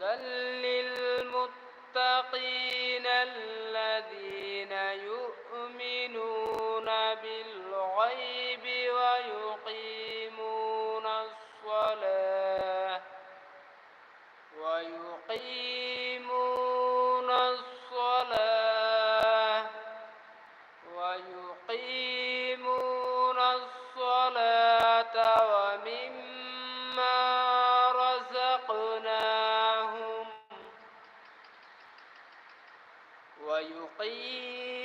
هدى للمتقين الذين يؤمنون بالغيب ويقيمون الصلاة ويقيمون الصلاة ويقيمون الصلاة ومما ويقيمون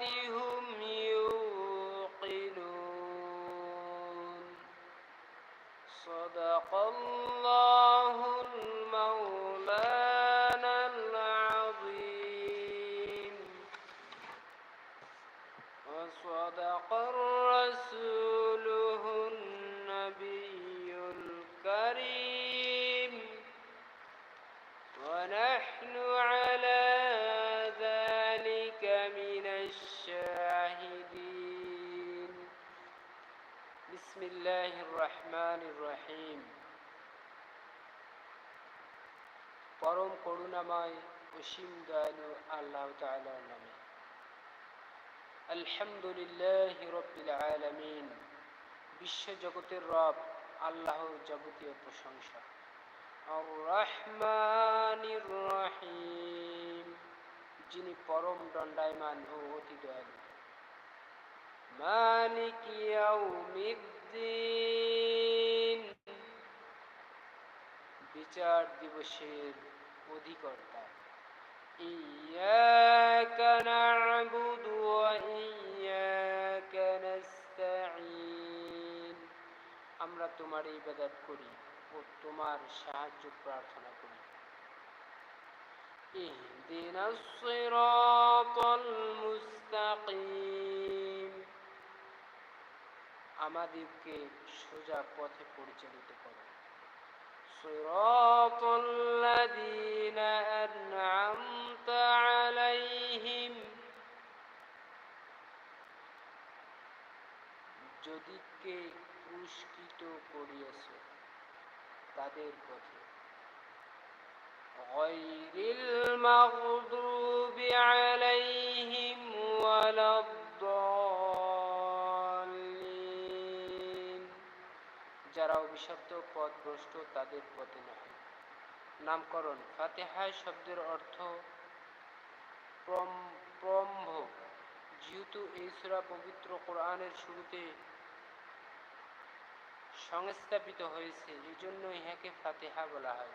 ती हूँ রহমান রহিম পরম করুণাময় অসীম দয়ালু আল্লাহ তালার নামে আলহামদুলিল্লাহ রব্বিল আলমিন বিশ্বজগতের রব আল্লাহর যাবতীয় প্রশংসা রহমানির রহিম যিনি পরম দণ্ডায়মান ও অতি দয়ালু মালিক ইয়াউমিদ্দিন বিচার দিবসের অধিকর্তা إياك نعبد وإياك نستعين আমরা তোমার ইবাদত করি ও তোমার সাহায্য প্রার্থনা করি اهدنا الصراط المستقيم আমাদেরকে সোজা পথে পরিচালিত করো صراط الذين أنعمت عليهم যদিকে পুরস্কৃত করিয়াছ তাদের পথে غير المغضوب عليهم ولا الضالين যারা অভিশপ্ত, পথভ্রষ্ট তাদের পথে নয় নামকরণ ফাতেহা শব্দের অর্থ প্রম- প্রম্ভ। যেহেতু এই সূরা পবিত্র কোরআনের শুরুতে সংস্থাপিত হয়েছে এই জন্য ইহাকে ফাতেহা বলা হয়।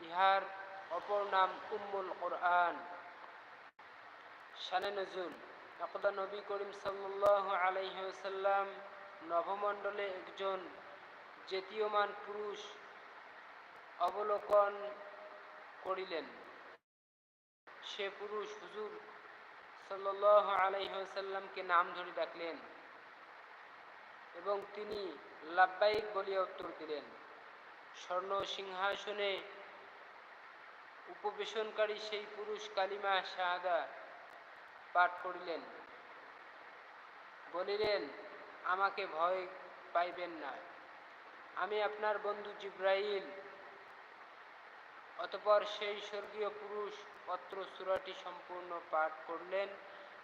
ইহার অপর নাম উম্মুল কোরআন। শানে নজুল। একদা নবী করিম সাল্লাহ আলাইসাল্লাম নভমণ্ডলে একজন জাতীয়মান পুরুষ অবলোকন করিলেন। সে পুরুষ হুজুর সাল্লাহ আলাইসাল্লামকে নাম ধরে ডাকলেন এবং তিনি লাব্বাইক বলিয়া উত্তর দিলেন। স্বর্ণ সিংহাসনে উপবেশনকারী সেই পুরুষ কালিমা শাহাদা পাঠ করিলেন। বলিলেন, আমাকে ভয় পাইবেন না। আমি আপনার বন্ধু জিব্রাইল। অতপর সেই স্বর্গীয় পুরুষ পত্র সুরাটি সম্পূর্ণ পাঠ করলেন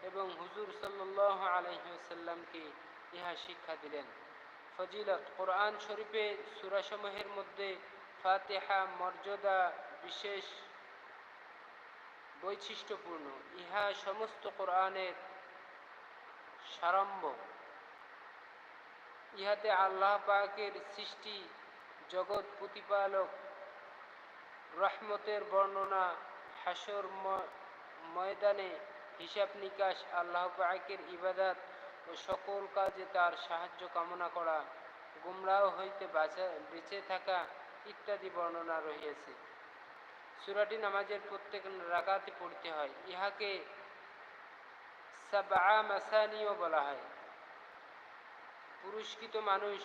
এবং হুজুর সাল্লাহ আলহিসাল্লামকে ইহা শিক্ষা দিলেন। ফজিলত কোরআন শরীফে সুরাসমূহের মধ্যে ফাতেহা, মর্যাদা বিশেষ বৈশিষ্ট্যপূর্ণ। ইহা সমস্ত কোরআনের সারম্ভ। ইহাতে আল্লাহ পাকের সৃষ্টি, জগৎ প্রতিপালক, রহমতের বর্ণনা, হাসর ময়দানে হিসাব নিকাশ আল্লাহ পাকের ইবাদাত ও সকল কাজে তার সাহায্য কামনা করা, গুমরাহ হইতে বাঁচা, বেঁচে থাকা ইত্যাদি বর্ণনা রহিয়াছে। সুরাটি নামাজের প্রত্যেক রাকাতে পড়তে হয়। ইহাকে সাবা মাসানিও বলা হয়। পুরস্কৃত মানুষ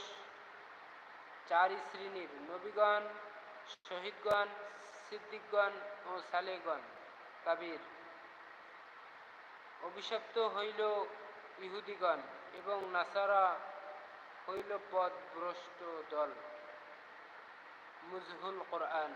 চার শ্রেণির নবীগণ, শহীদগণ, সিদ্দিকগণ ও সালেগণ কাবির। অভিশপ্ত হইল ইহুদিগণ এবং নাসারা হইল পদভ্রষ্ট দল। মুজহুল কোরআন